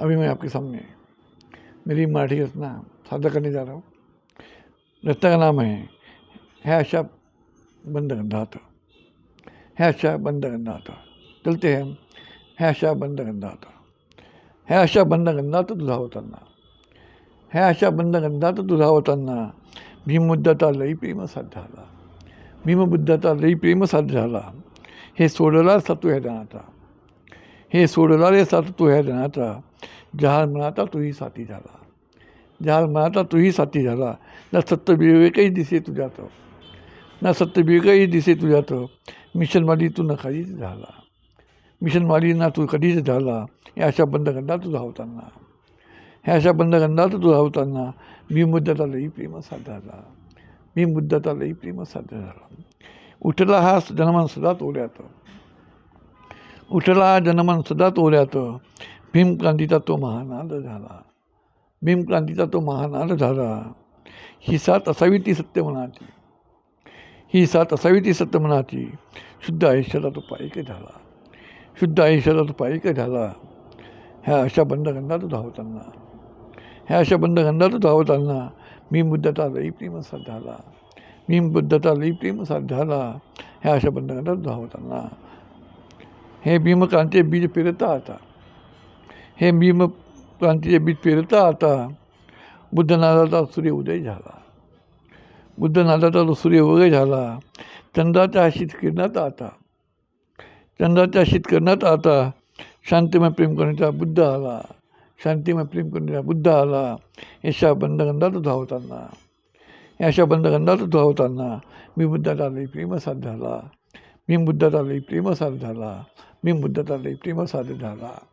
अभी मैं आपके सामने मेरी मराठी रचना साझा करने जा रहा हूँ। रचना का नाम है है अशा बंद गंधात है अशा बंद गंधात चलते हैं है अशा बंद गंधात है अशा बंद गंधात तुझा होताना है अशा बंद गंधात तुझा होताना भीमबुद्धाचा लई प्रेम साध्य झाला भीमबुद्धाचा लई प्रेम साध्य झाला हे सोडला सत्व ह्या जनाचा हे सोडला रे साथ तू ह्या जनाचा जहाल मनाचा तूही साथी झाला जहाल मनाचा तूही साथी झाला ना सत्य विवेकही दिसे तुझ्यात ना सत्य विवेकही दिसे तुझ्यात मिशनवाली तू न कधीच झाला मिशनवाली ना तू कधीच झाला हे अशा बंदगंधा तू धावताना ह्या अशा बंदगंधात तू धावताना मी मुद्द्याचा लई प्रेम साध्य झाला मी मुद्द्याचा लई प्रेम साध्य झाला उठला हा जन्मान सदा तोऱ्यात उठला जनमन सदा तोऱ्यात भीमक्रांतीचा तो महानाद झाला. भीमक्रांतीचा तो महानाद झाला. ही साथ असावी ती सत्य मनाची. ही साथ असावी ती सत्य मनाची. शुद्ध आयुष्याला तो पायक झाला? शुद्ध आयुष्याला तो पायक झाला? ह्या अशा बंधगंधात धावताना. ह्या अशा बंधगंधात धावताना मी बुद्धाचा लई प्रेम साध झाला. मी बुद्धाचा लई प्रेम साध झाला. ह्या अशा बंधगंधात धावताना. हे भीमक्रांतीचे बीज पेरता आता. हे भीमक्रांतीचे बीज पेरता आता. बुद्ध बुद्धनादाचा सूर्य उदय झाला. बुद्धनादाचा तो सूर्य उदय झाला, चंद्राच्या शीतकिरणात आता. चंद्राच्या शीतकिरणात आता शांतिमय प्रेम करण्याचा बुद्ध आला. शांतिमय प्रेम करण्याचा बुद्ध आला. यशा बंदगंधात धावताना अशा बंदगंधात धावताना मी बुद्धाचा लई प्रेमसाद झाला. मी बुद्धाचा लई प्रेमसाद झाला. मी मुद्दता दैप्रिय साधे झाला.